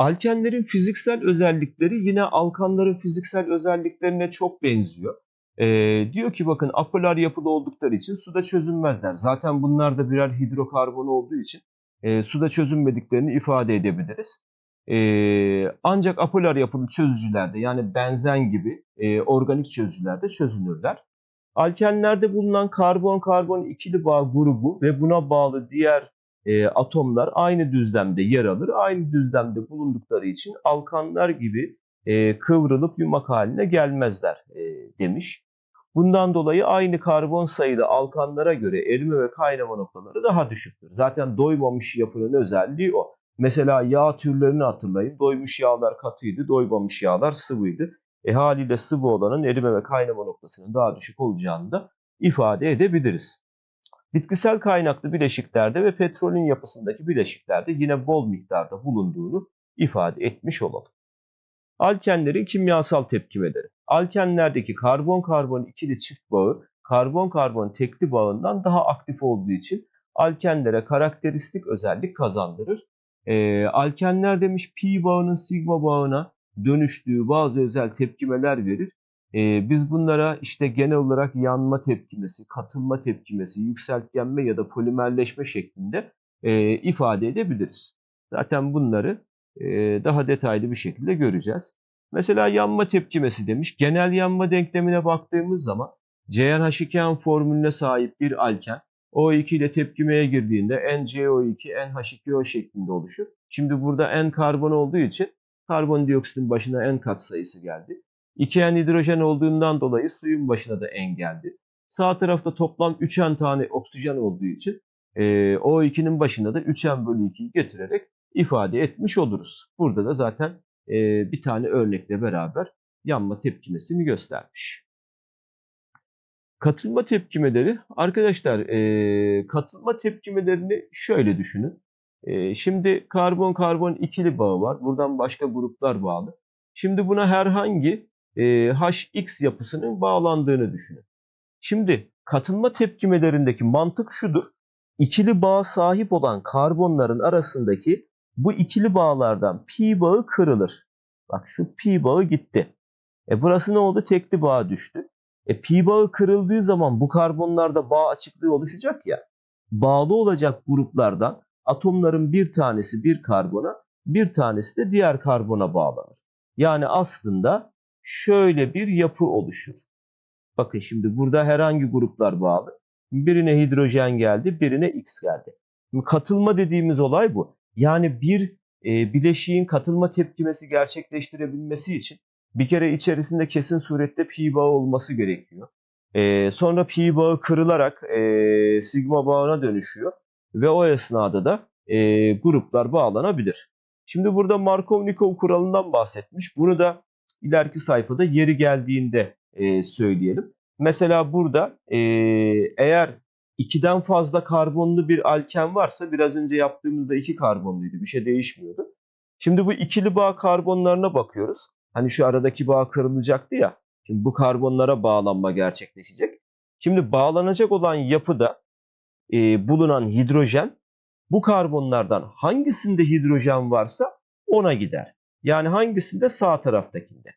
Alkenlerin fiziksel özellikleri yine alkanların fiziksel özelliklerine çok benziyor. Ee, diyor ki bakın apolar yapılı oldukları için suda çözünmezler. Zaten bunlar da birer hidrokarbon olduğu için e, suda çözünmediklerini ifade edebiliriz. Ee, ancak apolar yapılı çözücülerde yani benzen gibi e, organik çözücülerde çözünürler. Alkenlerde bulunan karbon-karbon ikili bağ grubu ve buna bağlı diğer e, atomlar aynı düzlemde yer alır. Aynı düzlemde bulundukları için alkanlar gibi e, kıvrılıp yumak haline gelmezler e, demiş. Bundan dolayı aynı karbon sayılı alkanlara göre erime ve kaynama noktaları daha düşüktür. Zaten doymamış yapının özelliği o. Mesela yağ türlerini hatırlayın. Doymuş yağlar katıydı, doymamış yağlar sıvıydı. E haliyle sıvı olanın erime ve kaynama noktasının daha düşük olacağını da ifade edebiliriz. Bitkisel kaynaklı bileşiklerde ve petrolün yapısındaki bileşiklerde yine bol miktarda bulunduğunu ifade etmiş olalım. Alkenlerin kimyasal tepkimeleri. Alkenlerdeki karbon-karbon ikili çift bağı karbon-karbon tekli bağından daha aktif olduğu için alkenlere karakteristik özellik kazandırır. E, alkenler demiş pi bağının sigma bağına dönüştüğü bazı özel tepkimeler verir. E, biz bunlara işte genel olarak yanma tepkimesi, katılma tepkimesi, yükseltgenme ya da polimerleşme şeklinde e, ifade edebiliriz. Zaten bunları e, daha detaylı bir şekilde göreceğiz. Mesela yanma tepkimesi demiş. Genel yanma denklemine baktığımız zaman CnH2n formülüne sahip bir alken O2 ile tepkimeye girdiğinde NCO2, NH2O şeklinde oluşur. Şimdi burada N karbon olduğu için karbondioksitin başına N katsayısı geldi. 2N hidrojen olduğundan dolayı suyun başına da N geldi. Sağ tarafta toplam 3N tane oksijen olduğu için e, O2'nin başına da 3N bölü 2'yi getirerek ifade etmiş oluruz. Burada da zaten e, bir tane örnekle beraber yanma tepkimesini göstermiş. Katılma tepkimeleri arkadaşlar e, katılma tepkimelerini şöyle düşünün. E, şimdi karbon karbon ikili bağı var. Buradan başka gruplar bağlı. Şimdi buna herhangi e, HX yapısının bağlandığını düşünün. Şimdi katılma tepkimelerindeki mantık şudur. İkili bağa sahip olan karbonların arasındaki bu ikili bağlardan pi bağı kırılır. Bak şu pi bağı gitti. E burası ne oldu? Tekli bağ düştü. E pi bağı kırıldığı zaman bu karbonlarda bağ açıklığı oluşacak ya. Bağlı olacak gruplardan atomların bir tanesi bir karbona, bir tanesi de diğer karbona bağlanır. Yani aslında şöyle bir yapı oluşur. Bakın şimdi burada herhangi gruplar bağlı. Birine hidrojen geldi, birine X geldi. Katılma dediğimiz olay bu. Yani bir e, bileşiğin katılma tepkimesi gerçekleştirebilmesi için bir kere içerisinde kesin surette pi bağı olması gerekiyor. E, sonra pi bağı kırılarak e, sigma bağına dönüşüyor ve o esnada da e, gruplar bağlanabilir. Şimdi burada Markov-Nikov kuralından bahsetmiş. Bunu da ileriki sayfada yeri geldiğinde e, söyleyelim. Mesela burada e, eğer ikiden fazla karbonlu bir alken varsa biraz önce yaptığımızda iki karbonluydu. Bir şey değişmiyordu. Şimdi bu ikili bağ karbonlarına bakıyoruz. Hani şu aradaki bağ kırılacaktı ya. Şimdi bu karbonlara bağlanma gerçekleşecek. Şimdi bağlanacak olan yapıda e, bulunan hidrojen bu karbonlardan hangisinde hidrojen varsa ona gider. Yani hangisinde sağ taraftakinde.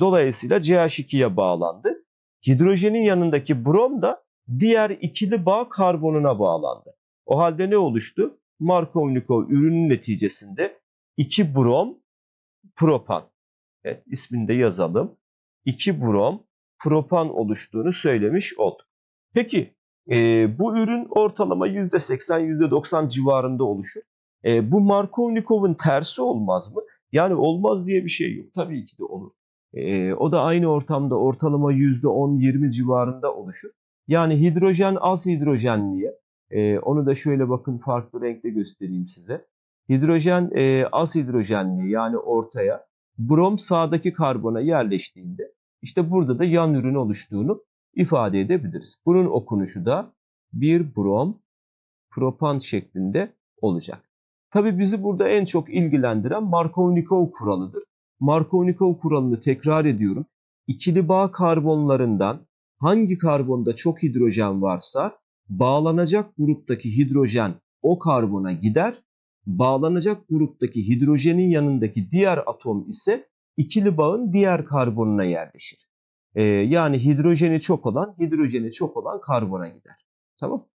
Dolayısıyla CH2'ye bağlandı. Hidrojenin yanındaki brom da diğer ikili bağ karbonuna bağlandı. O halde ne oluştu? Markov-Nikov ürünün neticesinde 2 brom propan. Evet, ismini de yazalım. 2 brom propan oluştuğunu söylemiş olduk. Peki e, bu ürün ortalama %80 %90 civarında oluşur. E, bu Markov-Nikov'un tersi olmaz mı? Yani olmaz diye bir şey yok. Tabii ki de olur. E, o da aynı ortamda ortalama %10-20 civarında oluşur. Yani hidrojen az hidrojenliye, e, onu da şöyle bakın farklı renkte göstereyim size. Hidrojen e, az hidrojenliye yani ortaya, brom sağdaki karbona yerleştiğinde işte burada da yan ürün oluştuğunu ifade edebiliriz. Bunun okunuşu da bir brom propan şeklinde olacak. Tabi bizi burada en çok ilgilendiren Markov-Nikov kuralıdır. Markov-Nikov kuralını tekrar ediyorum. İkili bağ karbonlarından hangi karbonda çok hidrojen varsa bağlanacak gruptaki hidrojen o karbona gider bağlanacak gruptaki hidrojenin yanındaki diğer atom ise ikili bağın diğer karbonuna yerleşir. Ee, yani hidrojeni çok olan, hidrojeni çok olan karbona gider. Tamam.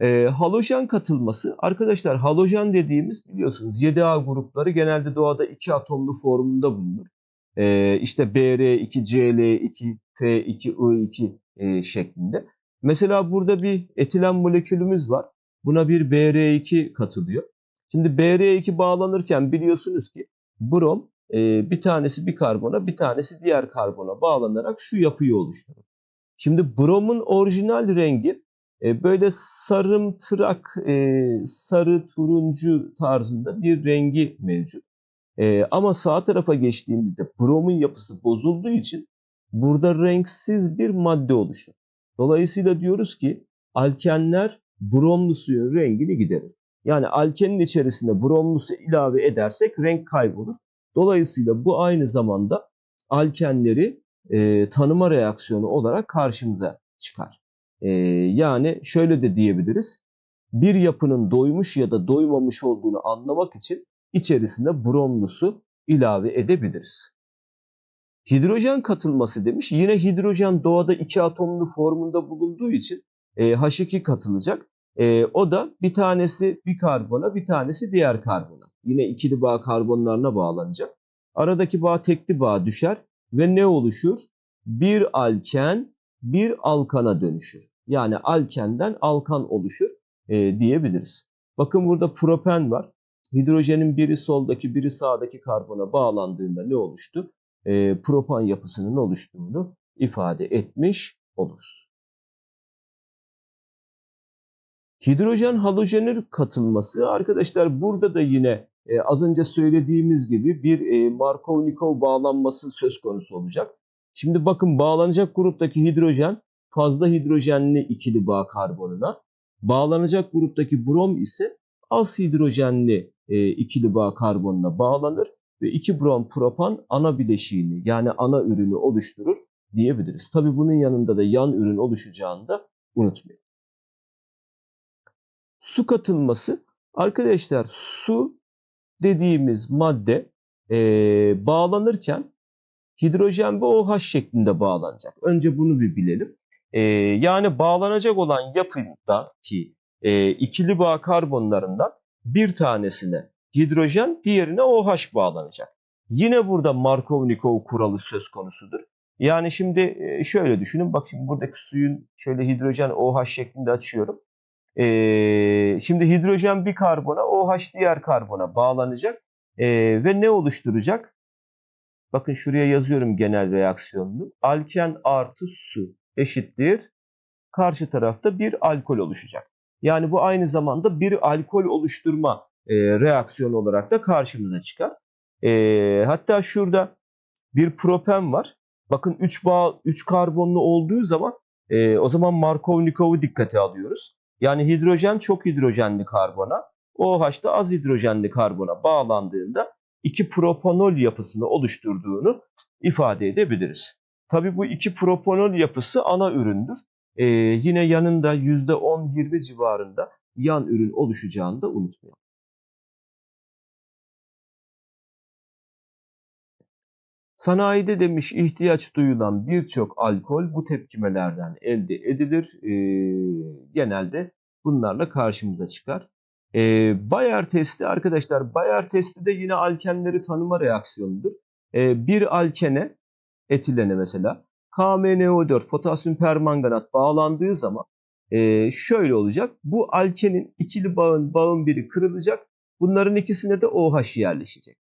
Ee, halojen katılması, arkadaşlar halojen dediğimiz biliyorsunuz 7A grupları genelde doğada iki atomlu formunda bulunur. Ee, işte Br2, Cl2, F2, I2 e, şeklinde. Mesela burada bir etilen molekülümüz var. Buna bir Br2 katılıyor. Şimdi Br2 bağlanırken biliyorsunuz ki brom e, bir tanesi bir karbona bir tanesi diğer karbona bağlanarak şu yapıyı oluşturur. Şimdi bromun orijinal rengi e, böyle sarımtırak, e, sarı turuncu tarzında bir rengi mevcut. E, ama sağ tarafa geçtiğimizde bromun yapısı bozulduğu için burada renksiz bir madde oluşur. Dolayısıyla diyoruz ki alkenler bromlu suyun rengini giderir. Yani alkenin içerisine bromlu su ilave edersek renk kaybolur. Dolayısıyla bu aynı zamanda alkenleri e, tanıma reaksiyonu olarak karşımıza çıkar. E, yani şöyle de diyebiliriz. Bir yapının doymuş ya da doymamış olduğunu anlamak için içerisine bromlu su ilave edebiliriz. Hidrojen katılması demiş. Yine hidrojen doğada iki atomlu formunda bulunduğu için e, H2 katılacak. E, o da bir tanesi bir karbona bir tanesi diğer karbona. Yine ikili bağ karbonlarına bağlanacak. Aradaki bağ tekli bağ düşer ve ne oluşur? Bir alken bir alkana dönüşür. Yani alkenden alkan oluşur e, diyebiliriz. Bakın burada propen var. Hidrojenin biri soldaki biri sağdaki karbona bağlandığında ne oluştu? E, propan yapısının oluştuğunu ifade etmiş oluruz. Hidrojen halojenür katılması arkadaşlar burada da yine e, az önce söylediğimiz gibi bir e, Markov-Nikov bağlanması söz konusu olacak. Şimdi bakın bağlanacak gruptaki hidrojen fazla hidrojenli ikili bağ karbonuna, bağlanacak gruptaki brom ise az hidrojenli e, ikili bağ karbonuna bağlanır ve 2 brom propan ana bileşiğini yani ana ürünü oluşturur diyebiliriz. Tabi bunun yanında da yan ürün oluşacağını da unutmayın. Su katılması arkadaşlar su dediğimiz madde e, bağlanırken hidrojen ve OH şeklinde bağlanacak. Önce bunu bir bilelim. E, yani bağlanacak olan yapıdaki e, ikili bağ karbonlarından bir tanesine hidrojen, diğerine OH bağlanacak. Yine burada Markov-Nikov kuralı söz konusudur. Yani şimdi şöyle düşünün. Bak şimdi buradaki suyun şöyle hidrojen OH şeklinde açıyorum. Ee, şimdi hidrojen bir karbona, OH diğer karbona bağlanacak ee, ve ne oluşturacak? Bakın şuraya yazıyorum genel reaksiyonunu. Alken artı su eşittir. Karşı tarafta bir alkol oluşacak. Yani bu aynı zamanda bir alkol oluşturma e, reaksiyonu olarak da karşımıza çıkar. E, hatta şurada bir propen var. Bakın 3 bağ 3 karbonlu olduğu zaman e, o zaman Markov-Nikov'u dikkate alıyoruz. Yani hidrojen çok hidrojenli karbona, OH da az hidrojenli karbona bağlandığında iki propanol yapısını oluşturduğunu ifade edebiliriz. Tabi bu iki propanol yapısı ana üründür. Ee, yine yanında %10-20 civarında yan ürün oluşacağını da unutmayalım. Sanayide demiş ihtiyaç duyulan birçok alkol bu tepkimelerden elde edilir. E, genelde bunlarla karşımıza çıkar. E, Bayer testi arkadaşlar Bayer testi de yine alkenleri tanıma reaksiyonudur. E, bir alkene etilene mesela KMNO4 potasyum permanganat bağlandığı zaman e, şöyle olacak. Bu alkenin ikili bağın bağın biri kırılacak. Bunların ikisine de OH yerleşecek.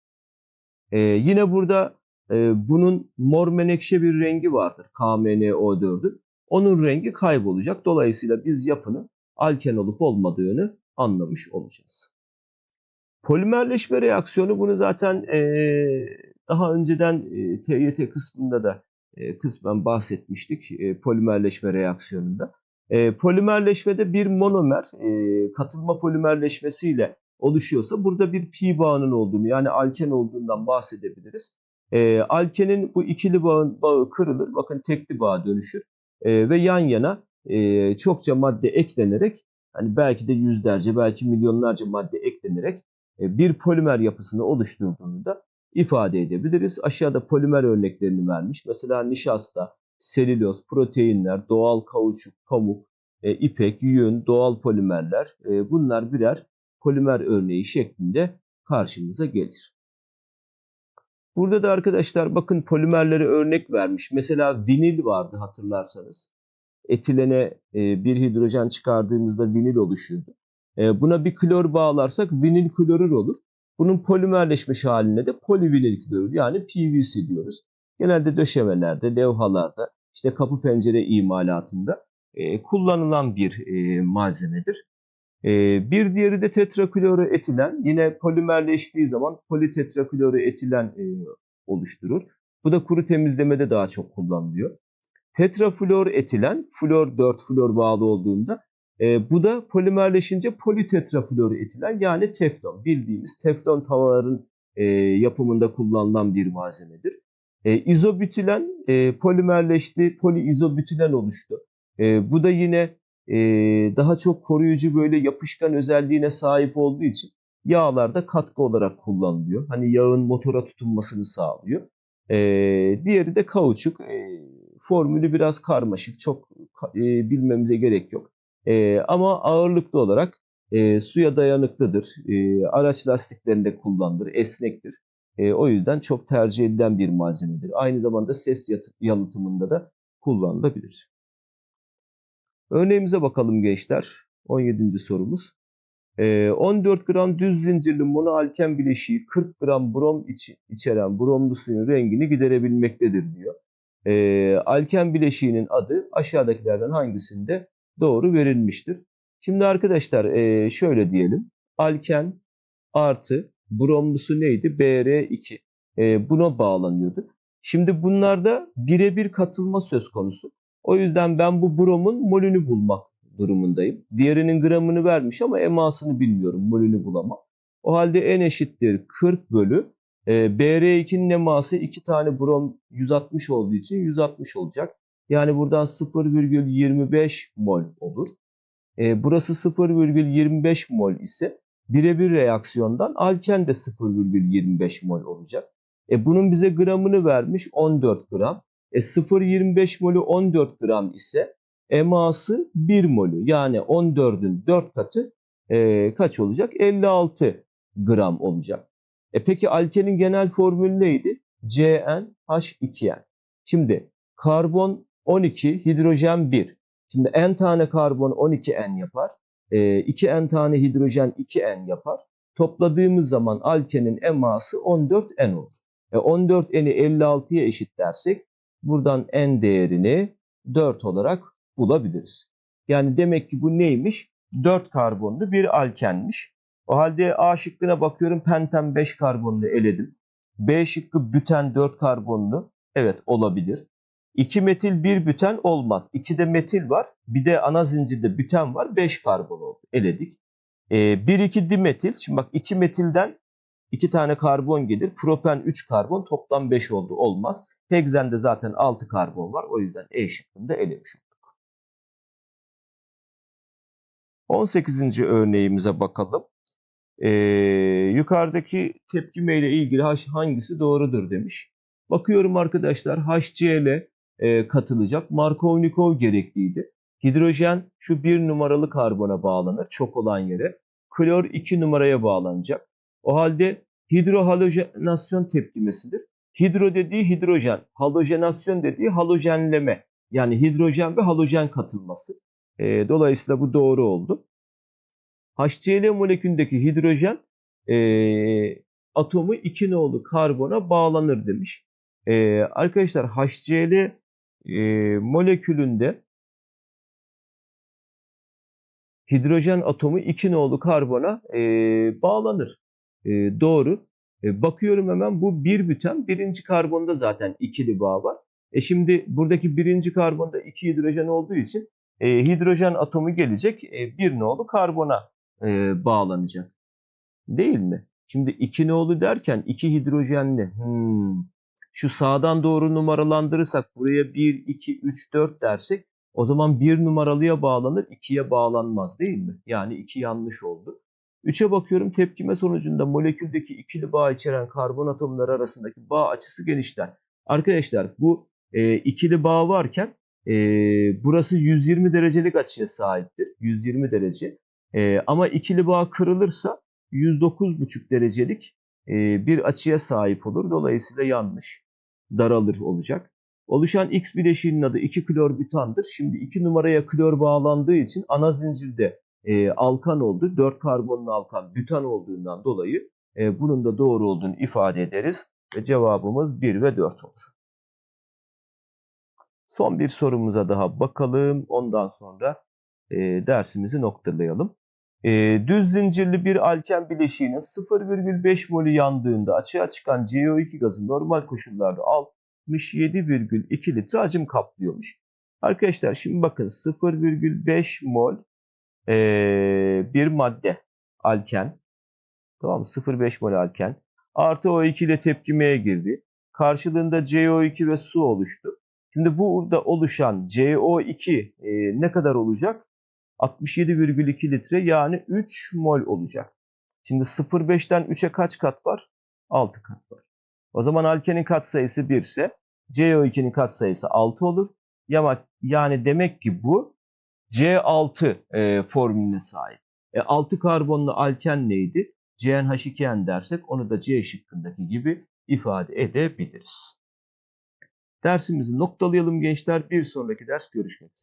E, yine burada e, bunun mor menekşe bir rengi vardır KMNO4'ün. Onun rengi kaybolacak. Dolayısıyla biz yapının alken olup olmadığını anlamış olacağız. Polimerleşme reaksiyonu bunu zaten e, daha önceden e, TYT kısmında da e, kısmen bahsetmiştik e, polimerleşme reaksiyonunda. Polimerleşmede bir monomer katılma polimerleşmesiyle oluşuyorsa burada bir pi bağının olduğunu yani alken olduğundan bahsedebiliriz. Alkenin bu ikili bağın bağı kırılır. Bakın tekli bağ dönüşür. Ve yan yana çokça madde eklenerek hani belki de yüzlerce belki milyonlarca madde eklenerek e, bir polimer yapısını oluşturduğunu da ifade edebiliriz. Aşağıda polimer örneklerini vermiş. Mesela nişasta, selüloz, proteinler, doğal kauçuk, pamuk, e, ipek, yün, doğal polimerler e, bunlar birer polimer örneği şeklinde karşımıza gelir. Burada da arkadaşlar bakın polimerlere örnek vermiş. Mesela vinil vardı hatırlarsanız. Etilene e, bir hidrojen çıkardığımızda vinil oluşuyordu. E, buna bir klor bağlarsak vinil klorür olur. Bunun polimerleşmiş haline de polivinil klorür yani PVC diyoruz. Genelde döşemelerde, levhalarda, işte kapı pencere imalatında e, kullanılan bir malzemedir. Bir diğeri de tetrakloroetilen. Yine polimerleştiği zaman politetrakloroetilen e, oluşturur. Bu da kuru temizlemede daha çok kullanılıyor. Tetrafluor etilen, flor 4 flor bağlı olduğunda e, bu da polimerleşince politetrafluor etilen yani teflon. Bildiğimiz teflon tavaların e, yapımında kullanılan bir malzemedir. E, izobütilen e, polimerleşti, poliizobütilen oluştu. E, bu da yine e, daha çok koruyucu böyle yapışkan özelliğine sahip olduğu için yağlarda katkı olarak kullanılıyor. Hani yağın motora tutunmasını sağlıyor. E, diğeri de kauçuk. E, formülü biraz karmaşık, çok e, bilmemize gerek yok. E, ama ağırlıklı olarak e, suya dayanıklıdır. E, araç lastiklerinde kullanılır, esnektir. E, o yüzden çok tercih edilen bir malzemedir. Aynı zamanda ses yalıtımında da kullanılabilir. Örneğimize bakalım gençler. 17. sorumuz. E, 14 gram düz zincirli monoalken bileşiği 40 gram brom iç, içeren bromlu suyun rengini giderebilmektedir diyor. E, alken bileşiğinin adı aşağıdakilerden hangisinde doğru verilmiştir? Şimdi arkadaşlar e, şöyle diyelim. Alken artı bromlusu neydi? Br2. E, buna bağlanıyordu. Şimdi bunlarda birebir katılma söz konusu. O yüzden ben bu bromun molünü bulmak durumundayım. Diğerinin gramını vermiş ama emasını bilmiyorum. Molünü bulamam. O halde n eşittir 40 bölü. E, Br2'nin eması 2 tane brom 160 olduğu için 160 olacak. Yani buradan 0,25 mol olur. E, burası 0,25 mol ise birebir reaksiyondan alken de 0,25 mol olacak. E, bunun bize gramını vermiş 14 gram. E 0,25 molü 14 gram ise eması 1 molü yani 14'ün 4 katı e, kaç olacak? 56 gram olacak. E peki alkenin genel formülü neydi? CnH2n. Şimdi karbon 12, hidrojen 1. Şimdi n tane karbon 12n yapar. E, 2n tane hidrojen 2n yapar. Topladığımız zaman alkenin eması 14n olur. E 14n'i 56'ya eşit dersek buradan n değerini 4 olarak bulabiliriz. Yani demek ki bu neymiş? 4 karbonlu bir alkenmiş. O halde A şıkkına bakıyorum penten 5 karbonlu eledim. B şıkkı büten 4 karbonlu. Evet olabilir. 2 metil 1 büten olmaz. 2 de metil var. Bir de ana zincirde büten var. 5 karbon oldu. Eledik. Ee, 1 2 dimetil. Şimdi bak 2 metilden 2 tane karbon gelir. Propen 3 karbon. Toplam 5 oldu. Olmaz. Hexende zaten 6 karbon var. O yüzden E şıkkında elemiş olduk. 18. örneğimize bakalım. Ee, yukarıdaki tepkime ile ilgili hangisi doğrudur demiş. Bakıyorum arkadaşlar HCl e, katılacak. Markovnikov gerekliydi. Hidrojen şu bir numaralı karbona bağlanır çok olan yere. Klor iki numaraya bağlanacak. O halde hidrohalojenasyon tepkimesidir. Hidro dediği hidrojen, halojenasyon dediği halojenleme. Yani hidrojen ve halojen katılması. E, dolayısıyla bu doğru oldu. HCl molekülündeki hidrojen e, atomu 2 nolu karbona bağlanır demiş. E, arkadaşlar HCl e, molekülünde hidrojen atomu 2 nolu karbona e, bağlanır. E, doğru. E, bakıyorum hemen bu bir büten birinci karbonda zaten ikili bağ var. E şimdi buradaki birinci karbonda iki hidrojen olduğu için e, hidrojen atomu gelecek e, bir nolu karbona e, bağlanacak. Değil mi? Şimdi iki nolu derken iki hidrojenli. Hmm. Şu sağdan doğru numaralandırırsak buraya 1, 2, 3, 4 dersek o zaman 1 numaralıya bağlanır 2'ye bağlanmaz değil mi? Yani 2 yanlış oldu. 3'e bakıyorum tepkime sonucunda moleküldeki ikili bağ içeren karbon atomları arasındaki bağ açısı genişler. Arkadaşlar bu e, ikili bağ varken e, burası 120 derecelik açıya sahiptir. 120 derece. E, ama ikili bağ kırılırsa 109,5 derecelik e, bir açıya sahip olur. Dolayısıyla yanlış. Daralır olacak. Oluşan X bileşiğinin adı 2 klor butandır. Şimdi 2 numaraya klor bağlandığı için ana zincirde e, alkan oldu. 4 karbonlu alkan bütan olduğundan dolayı e, bunun da doğru olduğunu ifade ederiz. Ve cevabımız 1 ve 4 olur. Son bir sorumuza daha bakalım. Ondan sonra e, dersimizi noktalayalım. E, düz zincirli bir alken bileşiğinin 0,5 molü yandığında açığa çıkan CO2 gazı normal koşullarda 67,2 litre hacim kaplıyormuş. Arkadaşlar şimdi bakın 0,5 mol e, bir madde alken. Tamam mı? 0,5 mol alken. Artı O2 ile tepkimeye girdi. Karşılığında CO2 ve su oluştu. Şimdi burada oluşan CO2 e, ne kadar olacak? 67,2 litre yani 3 mol olacak. Şimdi 0,5'ten 3'e kaç kat var? 6 kat var. O zaman alkenin katsayısı 1 ise CO2'nin katsayısı 6 olur. Ya- Yani demek ki bu C6 e, formülüne sahip. E, 6 karbonlu alken neydi? CnH2n dersek onu da C şıkkındaki gibi ifade edebiliriz. Dersimizi noktalayalım gençler. Bir sonraki ders görüşmek üzere.